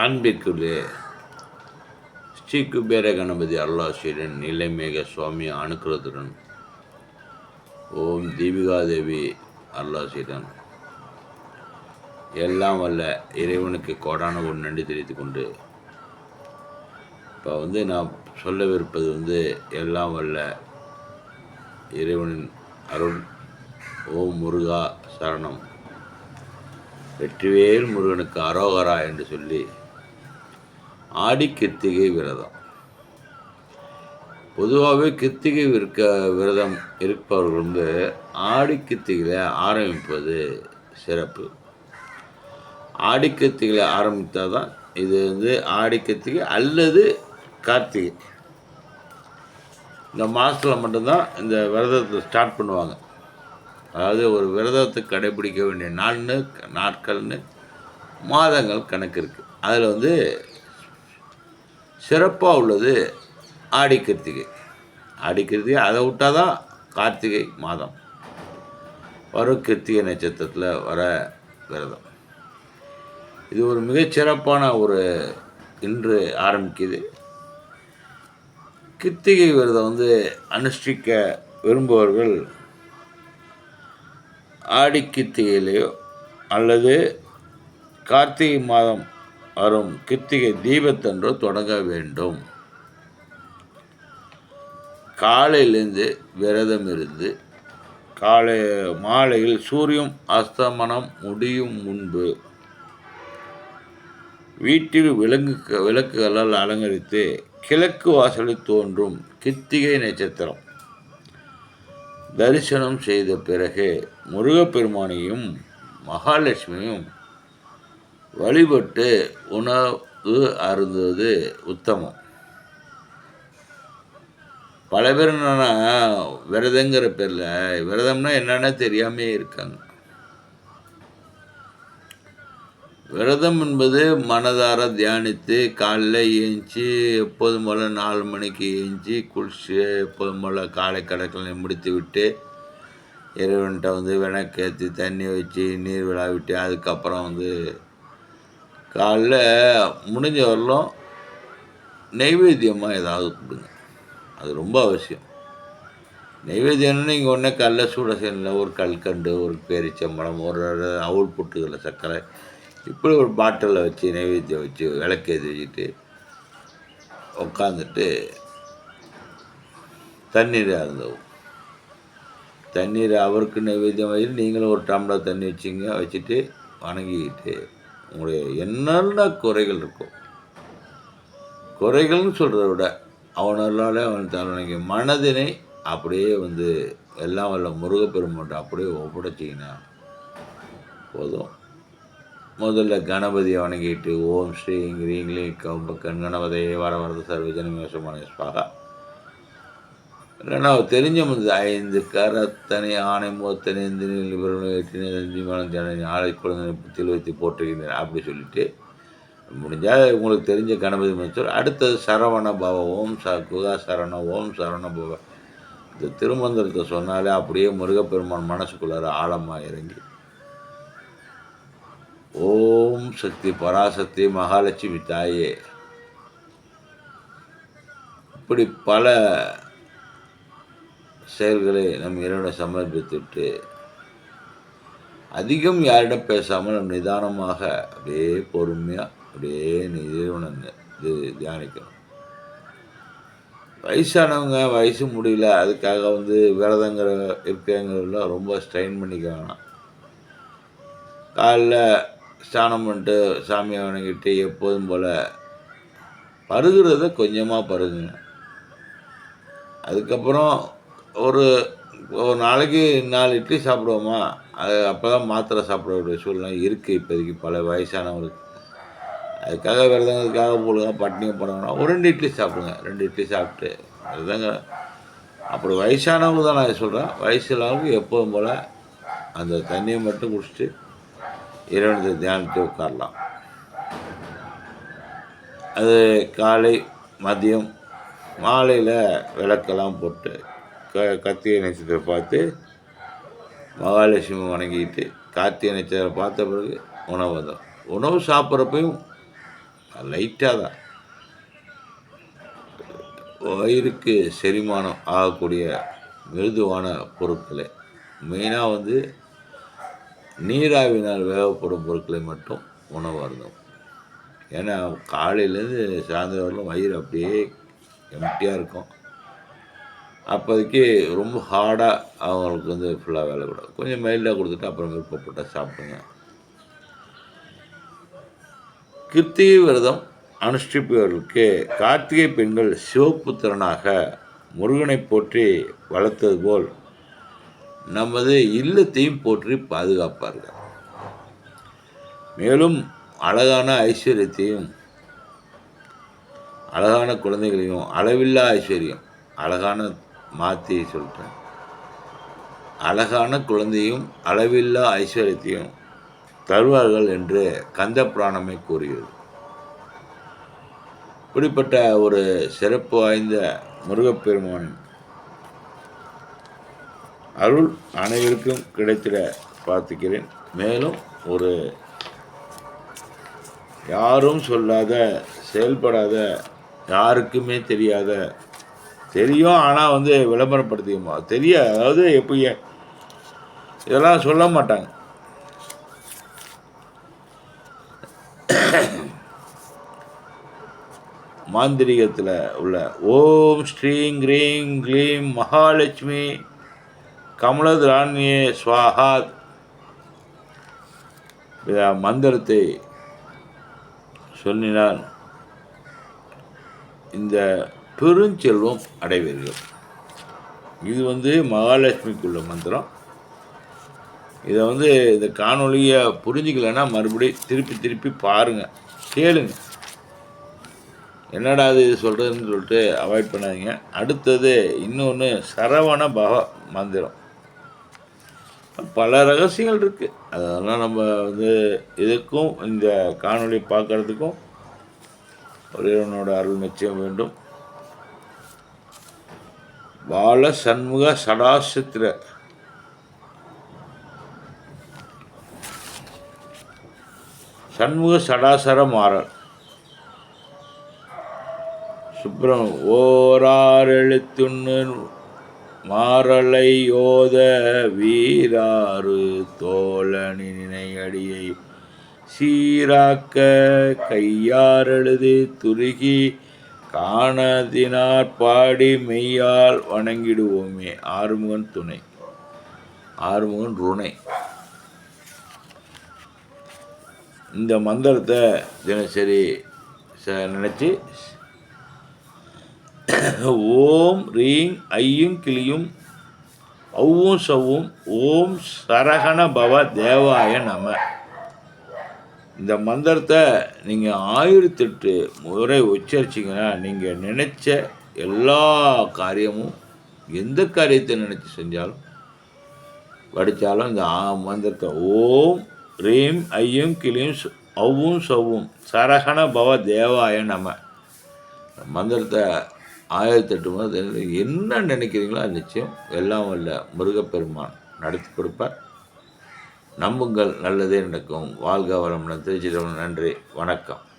அன்பிற்குள்ளே ஸ்ரீ குபேர கணபதி அருளாசிரியன் நிலைமேக சுவாமி அனுக்கிரத்துடன் ஓம் தீபிகாதேவி அருளாசிரியன். எல்லாம் வல்ல இறைவனுக்கு கோடான ஒரு நன்றி தெரிவித்து கொண்டு இப்போ வந்து நான் சொல்லவிருப்பது வந்து எல்லாம் வல்ல இறைவனின் அருள். ஓம் முருகா சரணம். வெற்றிவேல் முருகனுக்கு அரோகரா என்று சொல்லி ஆடி கிருத்திகை விரதம். பொதுவாகவே கிருத்திகை விற்க விரதம் இருப்பவர்கள் வந்து ஆடி கிருத்திகையில் ஆரம்பிப்பது சிறப்பு. ஆடி கிருத்திகையில் ஆரம்பித்தால் தான் இது வந்து ஆடி கிருத்திகை அல்லது கார்த்திகை. இந்த மாதத்தில் மட்டும்தான் இந்த விரதத்தை ஸ்டார்ட் பண்ணுவாங்க. அதாவது ஒரு விரதத்தை கடைபிடிக்க வேண்டிய நாள்னு நாட்கள்னு மாதங்கள் கணக்கு இருக்குது அதில் வந்து சிறப்பாக உள்ளது ஆடி கிருத்திகை. ஆடி கிருத்திகை அதை விட்டால் தான் கார்த்திகை மாதம். வரும் கிருத்திகை நட்சத்திரத்தில் வர விரதம். இது ஒரு மிகச்சிறப்பான ஒரு இன்று ஆரம்பிக்குது. கிருத்திகை விரதம் வந்து அனுஷ்டிக்க விரும்புபவர்கள் ஆடி கிருத்திகையிலேயோ அல்லது கார்த்திகை மாதம் வரும் கிருத்திகை தீபத்தன்றோ தொடங்க வேண்டும். காலையிலேருந்து விரதம் இருந்து காலை மாலையில் சூரியன் அஸ்தமனம் முடியும் முன்பு வீட்டில் விலங்கு விளக்குகளால் அலங்கரித்து கிழக்கு வாசலில் தோன்றும் கித்திகை நட்சத்திரம். தரிசனம் செய்த பிறகு முருகப்பெருமானையும் மகாலட்சுமியும் வழிபட்டு உணவு அருந்துவது உத்தமம். பல பேர் என்னென்னா விரதங்கிற பேரில் விரதம்னா என்னென்ன தெரியாமே இருக்காங்க. விரதம் என்பது மனதார தியானித்து காலைல ஏஞ்சி எப்போதும் போல் நாலு மணிக்கு ஏஞ்சி குளிச்சு எப்போதும் போல் காலை கடற்கலை முடித்து விட்டு இறைவன்கிட்ட வந்து விளக்கேற்றி தண்ணி வச்சு நீர் விழா விட்டு அதுக்கப்புறம் வந்து காலைல முடிஞ்ச வரலும் நெய்வேத்தியமாக ஏதாவது கொடுங்க. அது ரொம்ப அவசியம். நெய்வேத்தியம்னு நீங்கள் ஒன்றே கல்ல சூட செய்யல ஒரு கல்கண்டு ஒரு பேரிச்சம்பழம் ஒரு அவுள் புட்டுகளில் சர்க்கரை. இப்படி ஒரு பாட்டிலில் வச்சு நைவேத்தியம் வச்சு விளக்கேற்றி வச்சுட்டு உட்காந்துட்டு தண்ணீர் அருந்தவும். தண்ணீர் அவருக்கு நைவேத்தியம் வச்சு நீங்களும் ஒரு டம்ளர் தண்ணி வச்சுங்க வச்சுட்டு வணங்கிக்கிட்டு உங்களுடைய என்னென்ன குறைகள் இருக்கும் குறைகள்னு சொல்கிறத விட அவனாலே அவன் தன்னுடைய மனதினை அப்படியே வந்து எல்லாம் வல்ல முருகப்பெருமாட்ட அப்படியே ஒப்படைச்சிங்கன்னா போதும். முதல்ல கணபதியை வணங்கிட்டு ஓம் ஸ்ரீ கிரீங்களே கம்பக்கன் கணபதையே வர வரது சர்வஜனமேசமான ஸ்வாகா ரெண்டாவது தெரிஞ்ச முடிஞ்சது ஐந்து கரத்தனை ஆணை மூத்தனை இந்த இவர்களும் எட்டினை தந்தி ஜனனி ஆலை குழந்தை புத்தியில் வைத்து அப்படி சொல்லிட்டு முடிஞ்சால் உங்களுக்கு தெரிஞ்ச கணபதி மனுஷர் அடுத்தது சரவண பவ ஓம் ச குகா சரண ஓம் சரவண பவ. இந்த திருமந்திரத்தை சொன்னாலே அப்படியே முருகப்பெருமான் மனசுக்குள்ளார ஆழமாக இறங்கி ஓம் சக்தி பராசக்தி மகாலட்சுமி தாயே. இப்படி பல செயல்களை நம் இறைவனை சமர்ப்பித்துவிட்டு அதிகம் யாரிடம் பேசாமல் நம் நிதானமாக அப்படியே பொறுமையாக அப்படியே இறைவனை இது தியானிக்கணும். வயசானவங்க வயசு முடியல அதுக்காக வந்து விரதங்கிற இருக்கிறவங்கள ரொம்ப ஸ்ட்ரெயின் பண்ணிக்க வேணாம் காலைல ஸ்நானம் பண்ணிட்டு சாமியை வணங்கிட்டு எப்போதும் போல் பருகிறத கொஞ்சமாக பருகுங்க. அதுக்கப்புறம் ஒரு ஒரு நாளைக்கு நாலு இட்லி சாப்பிடுவோமா? அது அப்போ தான் மாத்திரை சாப்பிடக்கூடிய சூழ்நிலை இருக்குது இப்போதைக்கு பல வயசானவங்களுக்கு. அதுக்காக விரதங்களுக்காக போடுங்க பட்னியும் போனாங்கன்னா ஒரு ரெண்டு இட்லி சாப்பிடுங்க. ரெண்டு இட்லி சாப்பிட்டு அதுதாங்க அப்படி வயசானவங்க தான் நான் சொல்கிறேன் வயசுலவங்க எப்போதும் போல் அந்த தண்ணியை மட்டும் குடிச்சிட்டு இறைவனத்தை தியானத்தை உட்காரலாம். அது காலை மதியம் மாலையில் விளக்கெல்லாம் போட்டு க கத்திய நட்சத்திரம் பார்த்து மகாலட்சுமி வணங்கிட்டு கார்த்திகை நட்சத்திரம் பார்த்த பிறகு உணவு தான் உணவு சாப்பிட்றப்பையும் லைட்டாக தான். வயிறுக்கு செரிமானம் ஆகக்கூடிய மிருதுவான பொருட்களை. மெயினாக வந்து நீராவினால் வேகப்படும் பொருட்களை மட்டும் உணவு இருந்தோம் ஏன்னா காலையிலேருந்து சாயந்தரம் வரலும் வயிறு அப்படியே எம்டியாக இருக்கும். அப்போதைக்கு ரொம்ப ஹார்டாக அவங்களுக்கு வந்து ஃபுல்லாக வேலை கூட கொஞ்சம் மைல்டாக கொடுத்துட்டு அப்புறம் விருப்பப்பட்டால் சாப்பிடுங்க. கிருத்திகை விரதம் அனுஷ்டிப்பவர்களுக்கு கார்த்திகை பெண்கள் சிவபுத்திரனாக முருகனை போற்றி வளர்த்தது போல் நமது இல்லத்தையும் போற்றி பாதுகாப்பார்கள். மேலும் அழகான ஐஸ்வர்யத்தையும் அழகான குழந்தைகளையும் அளவில்லா ஐஸ்வர்யம் அழகான மாற்றி சொல்கிறேன் அழகான குழந்தையும் அளவில்லா ஐஸ்வர்யத்தையும் தருவார்கள் என்று கந்த புராணமே கூறுகிறது. இப்படிப்பட்ட ஒரு சிறப்பு வாய்ந்த முருகப்பெருமான் அருள் அனைவருக்கும் கிடைத்திட பார்த்துக்கிறேன். மேலும் ஒரு யாரும் சொல்லாத செயல்படாத யாருக்குமே தெரியாத தெரியும் ஆனால் வந்து விளம்பரப்படுத்தியுமா தெரிய அதாவது எப்போ இதெல்லாம் சொல்ல மாட்டாங்க. மாந்திரிகத்தில் உள்ள ஓம் ஸ்ரீங் கிரீம் க்ளீம் மகாலட்சுமி கமலதிராணியே ஸ்வாகாத் மந்திரத்தை சொன்னினால் இந்த பெருஞ்செல்வம் அடைவீர்கள். இது வந்து மகாலட்சுமிக்குள்ள மந்திரம். இதை வந்து இந்த காணொலியை புரிஞ்சிக்கலைன்னா மறுபடியும் திருப்பி திருப்பி பாருங்கள் கேளுங்க. என்னடா இது சொல்கிறதுன்னு சொல்லிட்டு அவாய்ட் பண்ணாதீங்க. அடுத்தது இன்னொன்று சரவண பவ மந்திரம். பல ரகசியங்கள் இருக்குது அதெல்லாம் நம்ம வந்து இதுக்கும் இந்த காணொலி பார்க்குறதுக்கும் ஒரே அருள் நிச்சயம் வேண்டும். பால சண்முக சடாசித்திர சண்முக சடாசர மாறல் சுப்பிரம் ஓரார் எழுத்துன்னு மாறலை யோத வீராறு தோழனி நினையடியை சீராக்க கையாரெழுது துருகி காணதினார் பாடி மெய்யால் வணங்கிடுவோமே. ஆறுமுகன் துணை. ஆறுமுகன் ருணை. இந்த மந்திரத்தை தினசரி ச நினச்சி ஓம் ரீங் ஐயும் கிளியும் ஔவும் சவ்வும் ஓம் சரகண பவ தேவாய நம. இந்த மந்திரத்தை நீங்கள் ஆயிரத்தெட்டு முறை உச்சரிச்சிங்கன்னா நீங்கள் நினச்ச எல்லா காரியமும் எந்த காரியத்தை நினச்சி செஞ்சாலும் படித்தாலும் இந்த ஆ மந்திரத்தை ஓம் ரீம் ஐயும் கிளியும் அவ்வும் சவ்வும் சரகண பவ தேவாய நம்ம மந்திரத்தை ஆயிரத்தெட்டு முறை என்ன நினைக்கிறீங்களோ அது நிச்சயம் எல்லாம் வல்ல முருகப்பெருமான் நடத்தி கொடுப்பார். நம்புங்கள் நல்லதே நடக்கும். வாழ்க வளமுடன். திருச்சி நன்றி. வணக்கம்.